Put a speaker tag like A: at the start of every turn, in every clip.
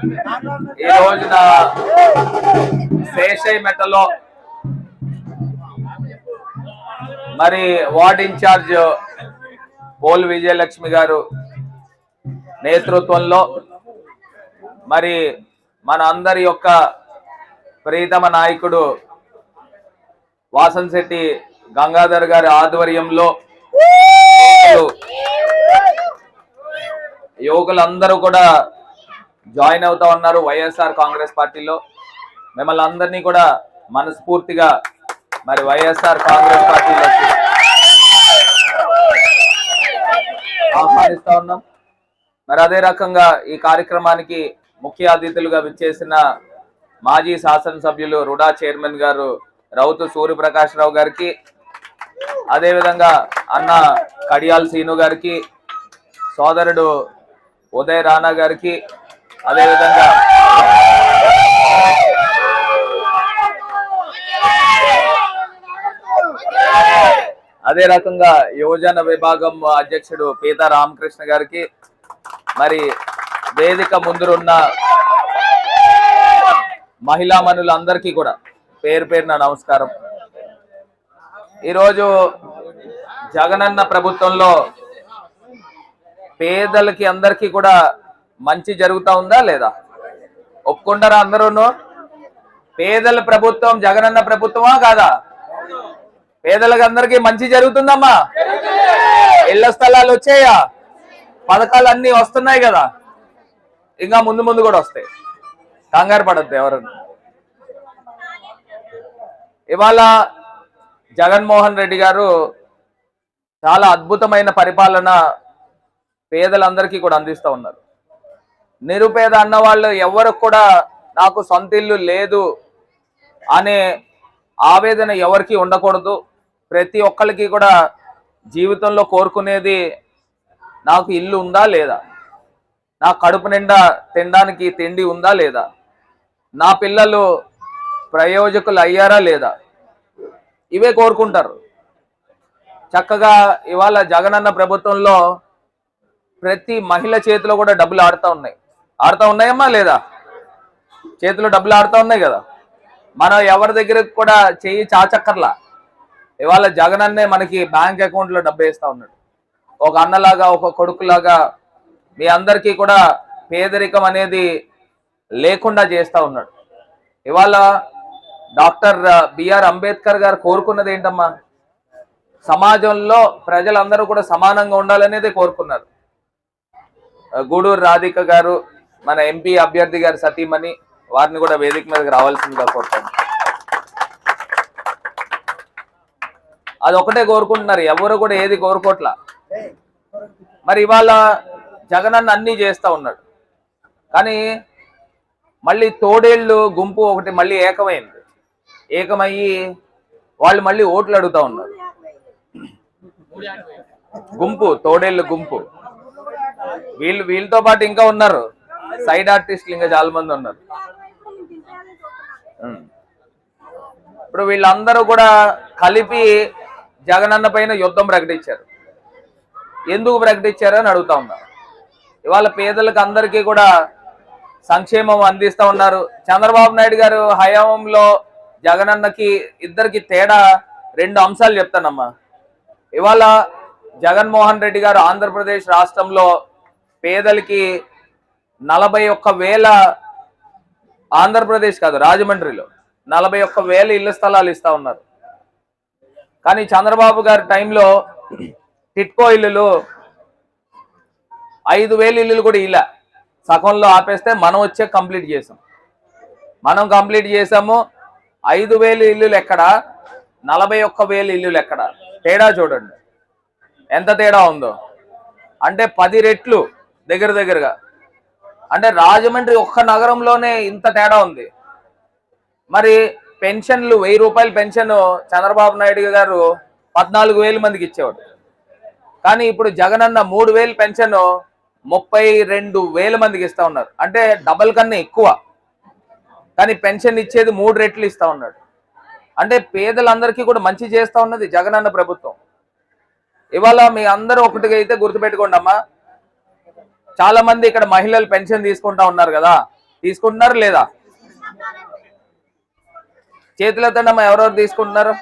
A: ఈ రోజున శేషయ్య మెట్టలో మరి వార్డ్ ఇన్ఛార్జ్ పోల్ విజయలక్ష్మి గారు నేతృత్వంలో మరి మన అందరి యొక్క ప్రీతమ నాయకుడు వాసన్ శెట్టి గంగాధర్ గారి ఆధ్వర్యంలో యువకులందరూ కూడా జాయిన్ అవుతా ఉన్నారు వైఎస్ఆర్ కాంగ్రెస్ పార్టీలో. మిమ్మల్ని అందరినీ కూడా మనస్ఫూర్తిగా మరి వైఎస్ఆర్ కాంగ్రెస్ పార్టీలోకి ఆహ్వానిస్తా ఉన్నాం. మరి అదే రకంగా ఈ కార్యక్రమానికి ముఖ్య అతిథులుగా విచ్చేసిన మాజీ శాసనసభ్యులు రుడా చైర్మన్ గారు రౌతు సూర్యప్రకాష్ రావు గారికి అదేవిధంగా అన్న కడియాల్ సీను గారికి సోదరుడు ఉదయ్ రాణా గారికి అదేవిధంగా అదే రకంగా యువజన విభాగం అధ్యక్షుడు పీతా రామకృష్ణ గారికి మరి వేదిక ముందురున్న మహిళా మనులందరికీ కూడా పేరు పేరున నమస్కారం. ఈరోజు జగనన్న ప్రభుత్వంలో పేదలకి అందరికీ కూడా మంచి జరుగుతా ఉందా లేదా? ఒప్పుకుంటారా అందరూను? పేదల ప్రభుత్వం జగనన్న ప్రభుత్వమా కాదా? పేదలకు అందరికీ మంచి జరుగుతుందమ్మా. ఇళ్ళ స్థలాలు వచ్చాయా? పథకాలు అన్ని వస్తున్నాయి కదా. ఇంకా ముందు ముందు కూడా వస్తాయి. కంగారు పడద్దు ఎవరు ఇవాళ జగన్మోహన్ రెడ్డి గారు చాలా అద్భుతమైన పరిపాలన పేదలందరికీ కూడా అందిస్తూ ఉన్నారు. నిరుపేద అన్న వాళ్ళు ఎవరికి కూడా నాకు సొంత ఇల్లు లేదు అనే ఆవేదన ఎవరికి ఉండకూడదు. ప్రతి ఒక్కరికి కూడా జీవితంలో కోరుకునేది నాకు ఇల్లు ఉందా లేదా? నా కడుపు నిండా తినడానికి తిండి ఉందా లేదా? నా పిల్లలు ప్రయోజకులు అయ్యారా లేదా? ఇవే కోరుకుంటారు. చక్కగా ఇవాళ జగనన్న ప్రభుత్వంలో ప్రతి మహిళ చేతిలో కూడా డబ్బులు ఆడుతూ ఉన్నాయి. ఆడుతూ ఉన్నాయమ్మా లేదా? చేతిలో డబ్బులు ఆడుతూ ఉన్నాయి కదా. మనం ఎవరి దగ్గరకు కూడా చెయ్యి చాచక్కర్లా. ఇవాళ జగన్ అన్నే మనకి బ్యాంక్ అకౌంట్లో డబ్బు వేస్తూ ఉన్నాడు. ఒక అన్నలాగా ఒక కొడుకులాగా మీ అందరికీ కూడా పేదరికం అనేది లేకుండా చేస్తూ ఉన్నాడు. ఇవాళ డాక్టర్ బిఆర్ అంబేద్కర్ గారు కోరుకున్నది ఏంటమ్మా? సమాజంలో ప్రజలందరూ కూడా సమానంగా ఉండాలనేది కోరుకున్నారు. గూడూరు రాధిక గారు మన ఎంపీ అభ్యర్థి గారు సతీమణి వారిని కూడా వేదిక మీదకి రావాల్సిందిగా కోరుతాను అది ఒకటే కోరుకుంటున్నారు. ఎవరు కూడా ఏది కోరుకోట్లా? మరి ఇవాళ జగనన్న అన్ని చేస్తా ఉన్నాడు. కానీ మళ్ళీ తోడేళ్ళు గుంపు ఒకటి మళ్ళీ ఏకమైంది. ఏకమయ్యి వాళ్ళు మళ్ళీ ఓట్లు అడుగుతా ఉన్నారు. గుంపు తోడేళ్ళు గుంపు. వీళ్ళు వీళ్ళతో పాటు ఇంకా ఉన్నారు. సైడ్ ఆర్టిస్టులు ఇంకా చాలా మంది ఉన్నారు. ఇప్పుడు వీళ్ళందరూ కూడా కలిపి జగనన్న పైన యుద్ధం ప్రకటించారు. ఎందుకు ప్రకటించారు అని అడుగుతా ఉన్నారు ఇవాళ పేదలకు అందరికీ కూడా సంక్షేమం అందిస్తా ఉన్నారు. చంద్రబాబు నాయుడు గారు హయాంలో జగనన్నకి ఇద్దరికి తేడా రెండు అంశాలు చెప్తానమ్మా. ఇవాళ జగన్మోహన్ రెడ్డి గారు ఆంధ్రప్రదేశ్ రాష్ట్రంలో పేదలకి నలభై ఒక్క వేల ఆంధ్రప్రదేశ్ కాదు రాజమండ్రిలో నలభై ఒక్క వేల ఇళ్ళ స్థలాలు ఇస్తా ఉన్నారు. కానీ చంద్రబాబు గారి టైంలో టిట్కో ఇల్లులు ఐదు వేలు ఇల్లులు కూడా ఇలా. సగంలో ఆపేస్తే మనం వచ్చే కంప్లీట్ చేసాం. మనం కంప్లీట్ చేసాము ఐదు వేలు ఇల్లులు ఎక్కడ? నలభై ఒక్క వేలు ఇల్లులు ఎక్కడ? తేడా చూడండి. ఎంత తేడా ఉందో. అంటే పది రెట్లు దగ్గర దగ్గరగా. అంటే రాజమండ్రి ఒక్క నగరంలోనే ఇంత తేడా ఉంది. మరి పెన్షన్లు వెయ్యి రూపాయల పెన్షన్ చంద్రబాబు నాయుడు గారు పద్నాలుగు వేల మందికి ఇచ్చేవాడు. కానీ ఇప్పుడు జగనన్న మూడు వేలు పెన్షన్ ముప్పై రెండు వేల మందికి ఇస్తా ఉన్నారు అంటే డబల్ కన్నా ఎక్కువ. కానీ పెన్షన్ ఇచ్చేది మూడు రెట్లు ఇస్తా ఉన్నాడు. అంటే పేదలందరికీ కూడా మంచి చేస్తా ఉన్నది జగనన్న ప్రభుత్వం. ఇవాళ మీ అందరూ ఒకటిగా అయితే గుర్తుపెట్టుకోండి అమ్మా. చాలా మంది ఇక్కడ మహిళలు పెన్షన్ తీసుకుంటా ఉన్నారు కదా. తీసుకుంటున్నారు లేదా? చేతులెత్తండి అమ్మా ఎవరెవరు తీసుకుంటున్నారు?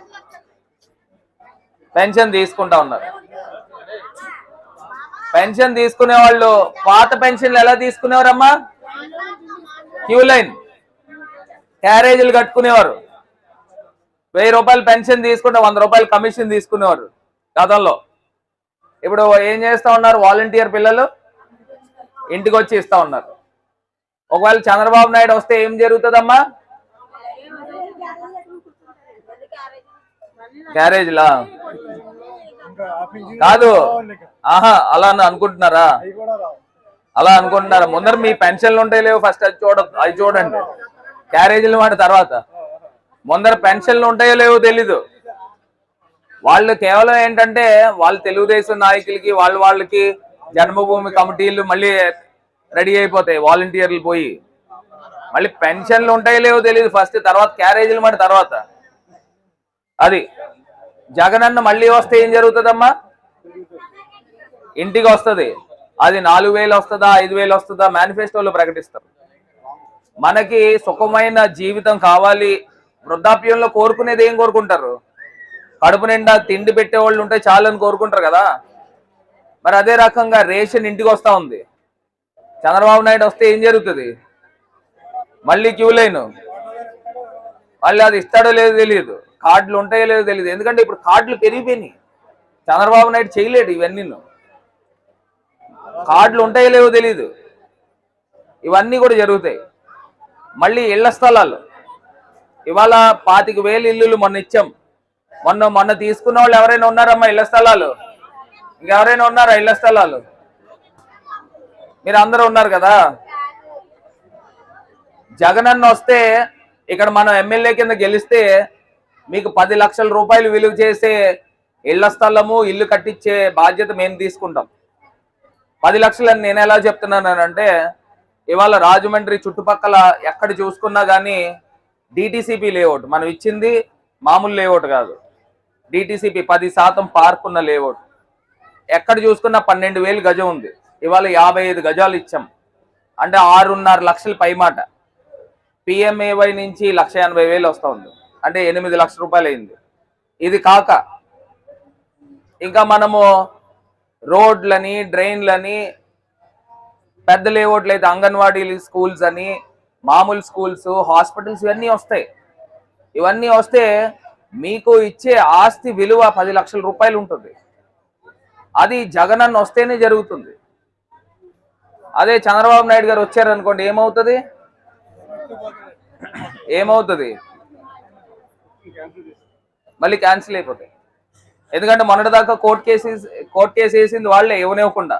A: పెన్షన్ తీసుకుంటా ఉన్నారు. పెన్షన్ తీసుకునే వాళ్ళు పాత పెన్షన్లు ఎలా తీసుకునేవారమ్మా? Queue line. క్యారేజీలు కట్టుకునేవారు. వెయ్యి రూపాయలు పెన్షన్ తీసుకుంటే వంద రూపాయలు కమిషన్ తీసుకునేవారు గతంలో. ఇప్పుడు ఏం చేస్తా ఉన్నారు వాలంటీర్ పిల్లలు? ఇంటికి వచ్చి ఇస్తా ఉన్నారు. ఒకవేళ చంద్రబాబు నాయుడు వస్తే ఏం జరుగుతుందమ్మా? క్యారేజ్లా కాదు. ఆహా అలా అని అనుకుంటున్నారా? అలా అనుకుంటున్నారా? ముందర మీ పెన్షన్లు ఉంటాయి లేవు ఫస్ట్ అది చూడ అది చూడండి. క్యారేజీలు వాటి తర్వాత. ముందర పెన్షన్లు ఉంటాయో లేవో తెలీదు. వాళ్ళు కేవలం ఏంటంటే వాళ్ళు తెలుగుదేశం నాయకులకి వాళ్ళ వాళ్ళకి జన్మభూమి కమిటీలు మళ్ళీ రెడీ అయిపోతాయి వాలంటీర్లు పోయి. మళ్ళీ పెన్షన్లు ఉంటాయో లేవో తెలియదు ఫస్ట్ తర్వాత క్యారేజీలు మరి తర్వాత. అది. జగనన్న మళ్ళీ వస్తే ఏం జరుగుతుందమ్మా? ఇంటికి వస్తుంది. అది నాలుగు వేలు వస్తుందా ఐదు వేలు వస్తుందా మేనిఫెస్టోలో ప్రకటిస్తారు. మనకి సుఖమైన జీవితం కావాలి. వృద్ధాప్యంలో కోరుకునేది ఏం కోరుకుంటారు? కడుపు నిండా తిండి పెట్టే వాళ్ళు ఉంటే చాలని కోరుకుంటారు కదా. మరి అదే రకంగా రేషన్ ఇంటికి వస్తూ ఉంది. చంద్రబాబు నాయుడు వస్తే ఏం జరుగుతుంది? మళ్ళీ క్యూ లైన్. మళ్ళీ అది ఇస్తాడో లేదో తెలియదు. కార్డులు ఉంటాయో లేదో తెలియదు. ఎందుకంటే ఇప్పుడు కార్డులు పెరిగిపోయినాయి. చంద్రబాబు నాయుడు చేయలేడు ఇవన్నీ కార్డులు ఉంటాయో లేవో తెలియదు ఇవన్నీ కూడా జరుగుతాయి. మళ్ళీ ఇళ్ళ స్థలాలు. ఇవాళ పాతిక వేలు ఇల్లులు మొన్న ఇచ్చాం. మొన్న మొన్న తీసుకున్న వాళ్ళు ఎవరైనా ఉన్నారమ్మా ఇళ్ళ స్థలాలు? ఇంకెవరైనా ఉన్నారా ఇళ్ళ స్థలాలు? మీరు అందరూ ఉన్నారు కదా? జగనన్న వస్తే ఇక్కడ మనం ఎమ్మెల్యే కింద గెలిస్తే మీకు పది లక్షల రూపాయలు విలువ చేసే ఇళ్ళ స్థలము ఇల్లు కట్టించే బాధ్యత మేము తీసుకుంటాం. పది లక్షలని నేను ఎలా చెప్తున్నానంటే ఇవాళ రాజమండ్రి చుట్టుపక్కల ఎక్కడ చూసుకున్నా కానీ డిటిసిపి లేఅవుట్. మనం ఇచ్చింది మామూలు లేఅవుట్ కాదు. డిటిసిపి పది శాతం పార్క్ ఉన్న లేఅవుట్. ఎక్కడ చూసుకున్నా పన్నెండు వేలు గజం ఉంది. ఇవాళ యాభై ఐదు గజాలు ఇచ్చాం. అంటే ఆరున్నర లక్షల పైమాట. పిఎంఏవై నుంచి లక్ష ఎనభై వేలు వస్తూ ఉంది. అంటే ఎనిమిది లక్షల రూపాయలు అయింది. ఇది కాక ఇంకా మనము రోడ్లని డ్రైన్లని పెద్ద లేఅవుట్లు అయితే అంగన్వాడీ స్కూల్స్ అని మామూలు స్కూల్స్ హాస్పిటల్స్ ఇవన్నీ వస్తాయి. ఇవన్నీ వస్తే మీకు ఇచ్చే ఆస్తి విలువ పది లక్షల రూపాయలు ఉంటుంది. అది జగనన్న వస్తేనే జరుగుతుంది. అదే చంద్రబాబు నాయుడు గారు వచ్చారనుకోండి ఏమవుతుంది? ఏమవుతుంది? మళ్ళీ క్యాన్సిల్ అయిపోతాయి. ఎందుకంటే మొన్నటిదాకా కోర్టు కేసు కోర్టు కేసు వేసింది వాళ్ళే ఇవ్వనివ్వకుండా.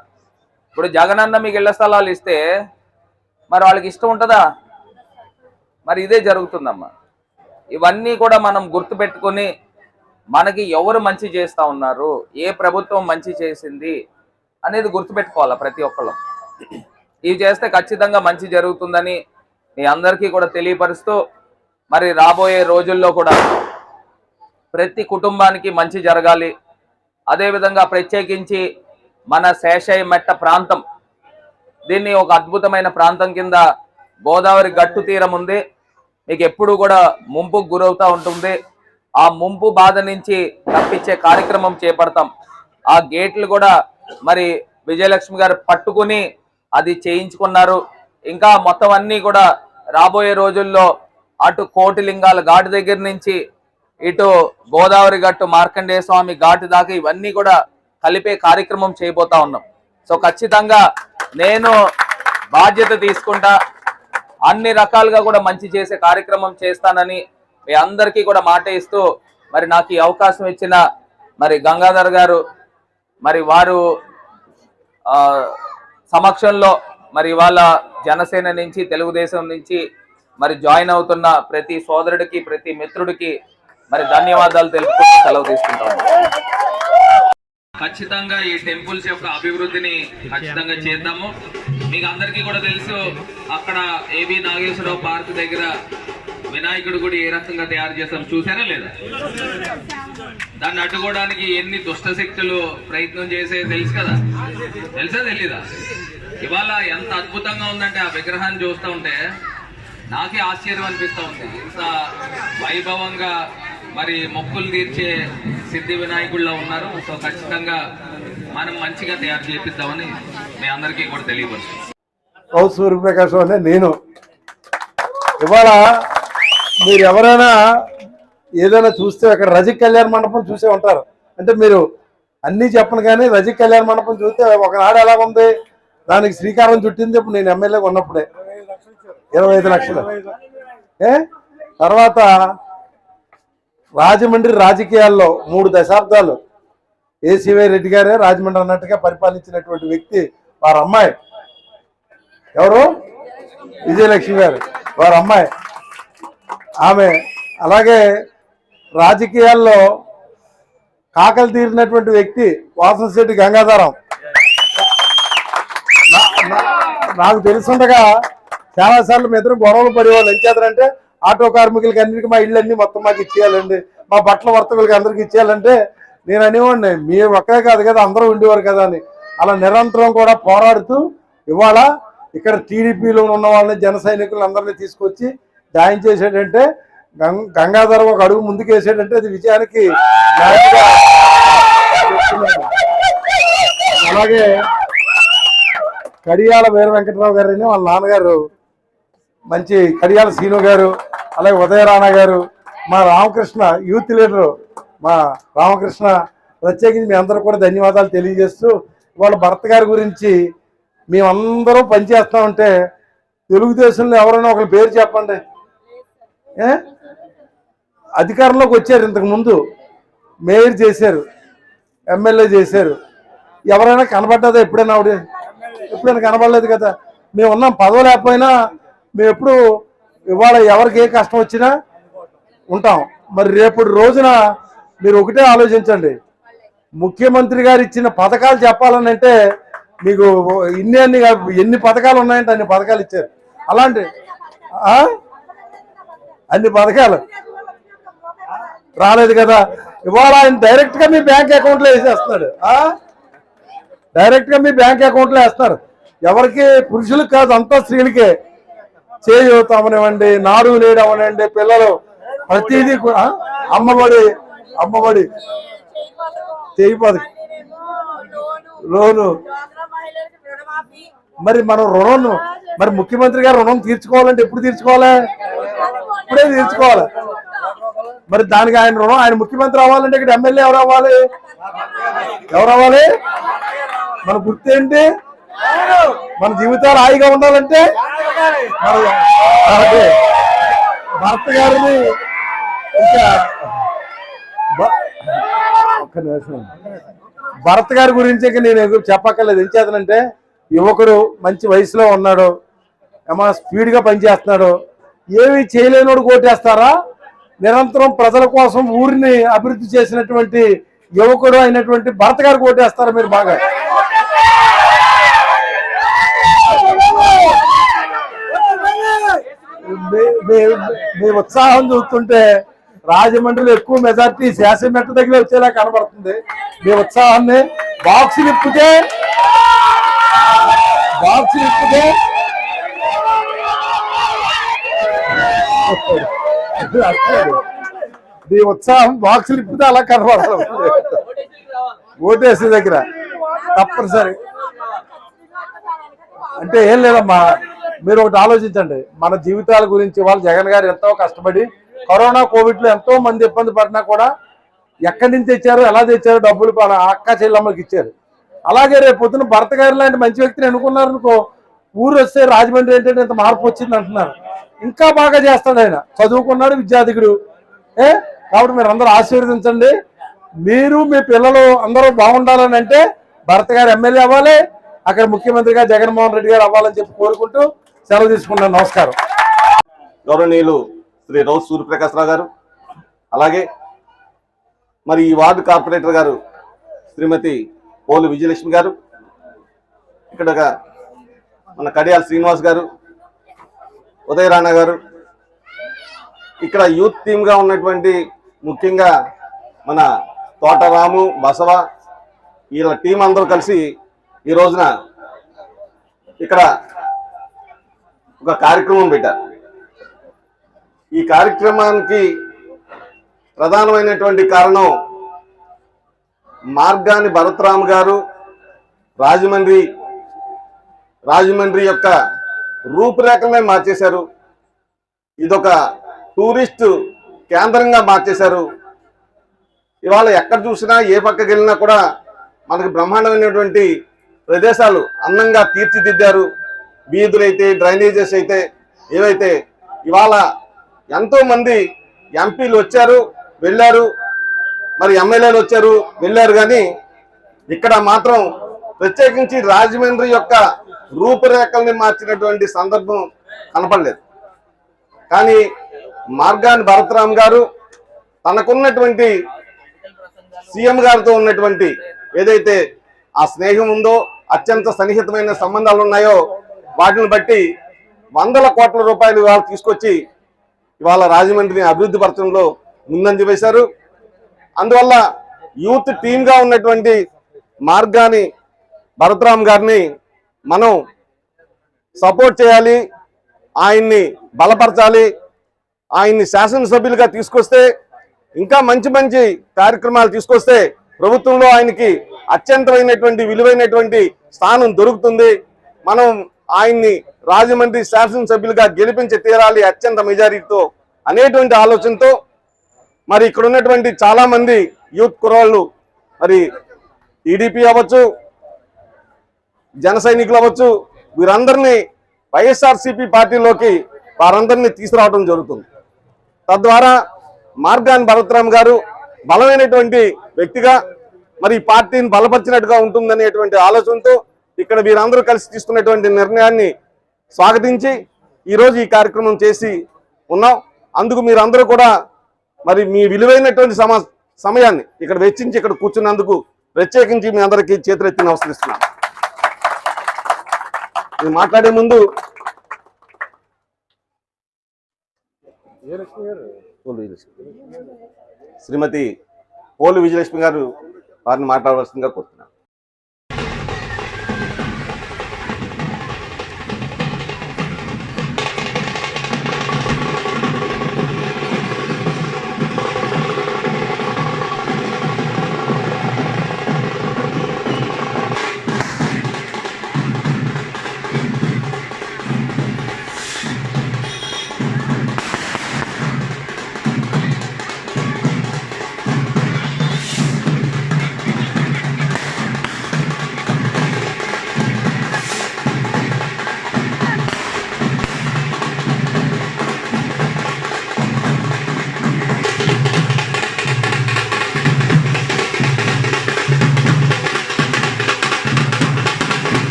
A: ఇప్పుడు జగనన్న మీకు ఇళ్ళ స్థలాలు ఇస్తే మరి వాళ్ళకి ఇష్టం ఉంటుందా? మరి ఇదే జరుగుతుందమ్మా. ఇవన్నీ కూడా మనం గుర్తుపెట్టుకొని మనకి ఎవరు మంచి చేస్తూ ఉన్నారు? ఏ ప్రభుత్వం మంచి చేసింది? అనేది గుర్తుపెట్టుకోవాలా ప్రతి ఒక్కళ్ళు. ఇవి చేస్తే ఖచ్చితంగా మంచి జరుగుతుందని మీ అందరికీ కూడా తెలియపరుస్తూ మరి రాబోయే రోజుల్లో కూడా ప్రతి కుటుంబానికి మంచి జరగాలి. అదేవిధంగా ప్రత్యేకించి మన శేషయ్య మెట్ట ప్రాంతం. దీన్ని ఒక అద్భుతమైన ప్రాంతం కింద గోదావరి గట్టు తీరం ఉంది. మీకు ఎప్పుడు కూడా ముంపుకు గురవుతూ ఉంటుంది. ఆ ముంపు బాధ నుంచి తప్పించే కార్యక్రమం చేపడతాం. ఆ గేట్లు కూడా మరి విజయలక్ష్మి గారు పట్టుకుని అది చేయించుకున్నారు. ఇంకా మొత్తం అన్నీ కూడా రాబోయే రోజుల్లో అటు కోటిలింగాల ఘాటు దగ్గర నుంచి ఇటు గోదావరి గట్టు మార్కండేయ స్వామి ఘాటు దాకా ఇవన్నీ కూడా కలిపే కార్యక్రమం చేయబోతా ఉన్నాం. సో ఖచ్చితంగా నేను బాధ్యత తీసుకుంటా. అన్ని రకాలుగా కూడా మంచి చేసే కార్యక్రమం చేస్తానని మీ అందరికీ కూడా మాట ఇస్తూ మరి నాకు ఈ అవకాశం ఇచ్చిన మరి గంగాధర్ గారు మరి వారు సమక్షంలో మరి ఇవాళ జనసేన నుంచి తెలుగుదేశం నుంచి మరి జాయిన్ అవుతున్న ప్రతి సోదరుడికి ప్రతి మిత్రుడికి మరి ధన్యవాదాలు తెలుపుతూ సెలవు తీసుకుంటాము ఖచ్చితంగా ఈ టెంపుల్స్ యొక్క అభివృద్ధిని ఖచ్చితంగా చేద్దాము. మీకు అందరికీ కూడా తెలుసు అక్కడ ఏబి నాగేశ్వరరావు పార్క్ దగ్గర వినాయకుడు కూడా ఏ రకంగా తయారు చేస్తాం చూసారా లేదా? దాన్ని అడ్డుకోవడానికి ఎన్ని దుష్ట శక్తులు ప్రయత్నం చేసే తెలుసు కదా? తెలుసా తెలీదా? ఇవాళ ఎంత అద్భుతంగా ఉందంటే ఆ విగ్రహాన్ని చూస్తూ ఉంటే నాకే ఆశ్చర్యం అనిపిస్తూ ఉంది. ఇంత వైభవంగా మరి మొక్కులు తీర్చే సిద్ధి వినాయకుల్లో ఉన్నారు. సో ఖచ్చితంగా మనం మంచిగా తయారు చేపిద్దామని మీ అందరికీ కూడా తెలియపరుస్తుంది
B: సూర్యప్రకాశం అనే నేను ఇవాళ మీరు ఎవరైనా ఏదైనా చూస్తే అక్కడ రజిక్ కళ్యాణ మండపం చూసే ఉంటారు. అంటే మీరు అన్నీ చెప్పను కానీ రజిక్ కళ్యాణ మండపం చూస్తే ఒకనాడు ఎలా ఉంది? దానికి శ్రీకారం చుట్టింది ఇప్పుడు నేను ఎమ్మెల్యేగా ఉన్నప్పుడే. ఇరవై ఐదు లక్షలు. ఏ? తర్వాత రాజమండ్రి రాజకీయాల్లో మూడు దశాబ్దాలు. ఏసీవై రెడ్డి గారే రాజమండ్రి అన్నట్టుగా పరిపాలించినటువంటి వ్యక్తి వారి అమ్మాయి ఎవరు? విజయలక్ష్మి గారు. వారి అమ్మాయి ఆమె అలాగే రాజకీయాల్లో కాకలు తీరినటువంటి వ్యక్తి వాసనశెట్టి గంగాధరం. నాకు తెలుసుండగా చాలాసార్లు మీ ఇద్దరు గొడవలు పడేవాళ్ళు. ఏం చేద్దరంటే ఆటో కార్మికులకి అన్నిటికీ మా ఇళ్ళన్నీ మొత్తం మాకు ఇచ్చేయాలండి. మా బట్టల వర్తకులకి అందరికి ఇచ్చేయాలంటే నేను అనేవాడిని మీరు ఒక్కరే కాదు కదా అందరూ ఉండేవారు కదా అని. అలా నిరంతరం కూడా పోరాడుతూ ఇవాళ ఇక్కడ టీడీపీలో ఉన్న వాళ్ళని జన సైనికులను అందరినీ తీసుకొచ్చి జాయిన్ చేసేటంటే గం- గంగాధరం ఒక అడుగు ముందుకు వేసాడంటే అది విజయానికి అలాగే కడియాల వీర వెంకటరావు గారిని వాళ్ళ నాన్నగారు మంచి కడియాల శ్రీను గారు అలాగే ఉదయరాణ గారు మా రామకృష్ణ యూత్ లీడరు మా రామకృష్ణ ప్రత్యేకించి మీ అందరూ కూడా ధన్యవాదాలు తెలియజేస్తూ వాళ్ళ భర్త గారి గురించి మేమందరం పనిచేస్తామంటే తెలుగుదేశంలో ఎవరైనా ఒకరి పేరు చెప్పండి. అధికారంలోకి వచ్చారు ఇంతకు ముందు. మేయర్ చేశారు ఎమ్మెల్యే చేశారు. ఎవరైనా కనబడ్డదా ఎప్పుడైనా ఆవిడ? ఎప్పుడైనా కనబడలేదు కదా. మేము ఉన్నాం పదవి లేకపోయినా మేము ఎప్పుడు ఇవాళ ఎవరికి ఏ కష్టం వచ్చినా ఉంటాం. మరి రేపటి రోజున మీరు ఒకటే ఆలోచించండి. ముఖ్యమంత్రి గారు ఇచ్చిన పథకాలు చెప్పాలని అంటే మీకు ఇన్ని అన్ని ఎన్ని పథకాలు ఉన్నాయంటే అన్ని పథకాలు ఇచ్చారు. అలాంటి ఆ? అన్ని పథకాలు. రాలేదు కదా. ఇవాళ ఆయన డైరెక్ట్గా మీ బ్యాంక్ అకౌంట్లో వేసేస్తున్నాడు. డైరెక్ట్గా మీ బ్యాంక్ అకౌంట్లో వేస్తున్నారు. ఎవరికి? పురుషులకు కాదు అంతా స్త్రీలకే. చేయూత అవనివ్వండి నాడు నేడు అవనివ్వండి పిల్లలు. ప్రతిదీ కూడా అమ్మబడి అమ్మబడి చేయి లోను. మరి మనం రుణం మరి ముఖ్యమంత్రి గారు రుణం తీర్చుకోవాలంటే ఎప్పుడు తీర్చుకోవాలి? ఇప్పుడే తీర్చుకోవాలి. మరి దానికి ఆయన రుణం ఆయన ముఖ్యమంత్రి అవ్వాలంటే ఇక్కడ ఎమ్మెల్యే ఎవరు అవ్వాలి? ఎవరు అవ్వాలి? మన గుర్తు ఏంటి? మన జీవితాలు హాయిగా ఉండాలంటే భర్త గారిని ఇంకా ఒక్క నిమిషం. భరత్ గారి గురించి ఇక నేను చెప్పక్కర్లేదు. ఏం చేతనంటే యువకుడు మంచి వయసులో ఉన్నాడు. ఏమో స్పీడ్గా పనిచేస్తున్నాడు. ఏమి చేయలేనోడు కోటేస్తారా? నిరంతరం ప్రజల కోసం ఊరిని అభివృద్ధి చేసినటువంటి యువకుడు అయినటువంటి భరత్ గారు కోటేస్తారా మీరు బాగా? మీ- ఉత్సాహం చూస్తుంటే రాజమండ్రిలో ఎక్కువ మెజార్టీ శాసనమెట్ట దగ్గర వచ్చేలా కనబడుతుంది. మీ ఉత్సాహాన్ని బాక్స్ నిప్పితే బాక్స్ నిప్పితే మీ ఉత్సాహం బాక్స్ ఇప్పితే అలా కనపడాలి ఓటేసే దగ్గర. తప్పనిసరి. అంటే ఏం లేదమ్మా. మీరు ఒకటి ఆలోచించండి. మన జీవితాల గురించి వాళ్ళు జగన్ గారు ఎంతో కష్టపడి కరోనా కోవిడ్లో ఎంతో మంది ఇబ్బంది పడినా కూడా ఎక్కడి నుంచి తెచ్చారు ఎలా తెచ్చారు డబ్బులు అక్క చెల్లమ్మకి ఇచ్చారు. అలాగే రేపు పొద్దున భర్త గారు లాంటి మంచి వ్యక్తిని అనుకున్నారనుకో అనుకో ఊరు వస్తే రాజమండ్రి ఏంటంటే ఇంత మార్పు వచ్చింది అంటున్నారు. ఇంకా బాగా చేస్తాడు ఆయన. చదువుకున్నాడు విద్యార్థికుడు ఏ? కాబట్టి మీరు అందరూ ఆశీర్వదించండి. మీరు మీ పిల్లలు అందరూ బాగుండాలని అంటే భరత్ గారు ఎమ్మెల్యే అవ్వాలి. అక్కడ ముఖ్యమంత్రిగా జగన్మోహన్ రెడ్డి గారు అవ్వాలని చెప్పి కోరుకుంటూ సెలవు తీసుకున్నాను నమస్కారం.
C: గౌరవనీయులు శ్రీ రౌత్ సూర్యప్రకాశ్రావు గారు. అలాగే మరి ఈ వార్డు కార్పొరేటర్ గారు శ్రీమతి పోలు విజయలక్ష్మి గారు. ఇక్కడ మన కడియాల శ్రీనివాస్ గారు ఉదయ రాణా గారు. ఇక్కడ యూత్ టీమ్గా ఉన్నటువంటి ముఖ్యంగా మన తోటరాము బసవ వీళ్ళ టీం అందరూ కలిసి ఈ రోజున ఇక్కడ ఒక కార్యక్రమం పెట్టారు. ఈ కార్యక్రమానికి ప్రధానమైనటువంటి కారణం మార్గాని భరత్రామ్ గారు రాజమండ్రి రాజమండ్రి యొక్క రూపురేఖలనే మార్చేశారు. ఇదొక టూరిస్ట్ కేంద్రంగా మార్చేశారు. ఇవాళ ఎక్కడ చూసినా ఏ పక్కకి వెళ్ళినా కూడా మనకు బ్రహ్మాండమైనటువంటి ప్రదేశాలు అందంగా తీర్చిదిద్దారు. వీధులైతే డ్రైనేజెస్ అయితే ఏవైతే ఇవాళ ఎంతోమంది ఎంపీలు వచ్చారు వెళ్ళారు. మరి ఎమ్మెల్యేలు వచ్చారు వెళ్ళారు కానీ ఇక్కడ మాత్రం ప్రత్యేకించి రాజమండ్రి యొక్క రూపురేఖల్ని మార్చినటువంటి సందర్భం కనపడలేదు. కానీ మార్గాన్ని భరతరామ్ గారు తనకున్నటువంటి సీఎం గారితో ఉన్నటువంటి ఏదైతే ఆ స్నేహం ఉందో అత్యంత సన్నిహితమైన సంబంధాలు ఉన్నాయో వాటిని బట్టి వందల కోట్ల రూపాయలు ఇవాళ తీసుకొచ్చి ఇవాళ రాజమండ్రిని అభివృద్ధి పరచడంలో ముందంజ వేశారు. అందువల్ల యూత్ టీమ్గా ఉన్నటువంటి మార్గాన్ని భరతరామ్ గారిని మనం సపోర్ట్ చేయాలి ఆయన్ని బలపరచాలి ఆయన్ని శాసనసభ్యులుగా తీసుకొస్తే ఇంకా మంచి మంచి కార్యక్రమాలు తీసుకొస్తే ప్రభుత్వంలో ఆయనకి అత్యంతమైనటువంటి విలువైనటువంటి స్థానం దొరుకుతుంది. మనం ఆయన్ని రాజమండ్రి శాసనసభ్యులుగా గెలిపించి తీరాలి అత్యంత మెజారిటీతో అనేటువంటి ఆలోచనతో మరి ఇక్కడ ఉన్నటువంటి చాలామంది యూత్ కుర్రాళ్ళు మరి టీడీపీ అవ్వచ్చు జన సైనికులు అవ్వచ్చు వీరందరినీ వైఎస్ఆర్సీపీ పార్టీలోకి వారందరినీ తీసుకురావడం జరుగుతుంది. తద్వారా మార్గాన్ భరతరామ్ గారు బలమైనటువంటి వ్యక్తిగా మరి పార్టీని బలపరిచినట్టుగా ఉంటుందనేటువంటి ఆలోచనతో ఇక్కడ వీరందరూ కలిసి తీసుకున్నటువంటి నిర్ణయాన్ని స్వాగతించి ఈరోజు ఈ కార్యక్రమం చేసి ఉన్నాం. అందుకు మీరందరూ కూడా మరి మీ విలువైనటువంటి సమ సమయాన్ని ఇక్కడ వెచ్చించి ఇక్కడ కూర్చున్నందుకు ప్రత్యేకించి మీ అందరికీ చేతులెత్తి నమస్కరిస్తున్నాను నేను మాట్లాడే ముందు శ్రీమతి పోలు విజయలక్ష్మి గారు వారిని మాట్లాడవలసిందిగా కోరుతున్నాను.